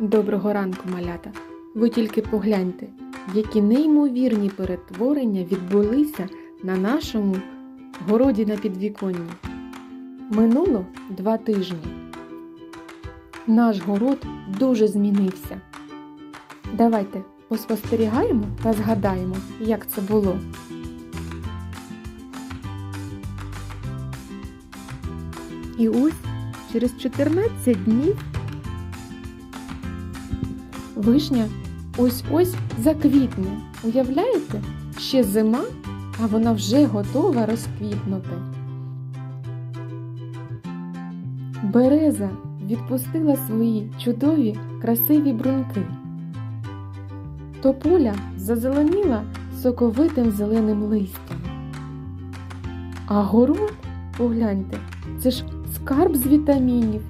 Доброго ранку, малята! Ви тільки погляньте, які неймовірні перетворення відбулися на нашому городі на підвіконні. Минуло два тижні. Наш город дуже змінився. Давайте поспостерігаємо та згадаємо, як це було. І ось через 14 днів Вишня ось-ось заквітне. Уявляєте? Ще зима, а вона вже готова розквітнути. Береза відпустила свої чудові красиві бруньки. Тополя зазеленіла соковитим зеленим листям. А город, погляньте, це ж скарб з вітамінів,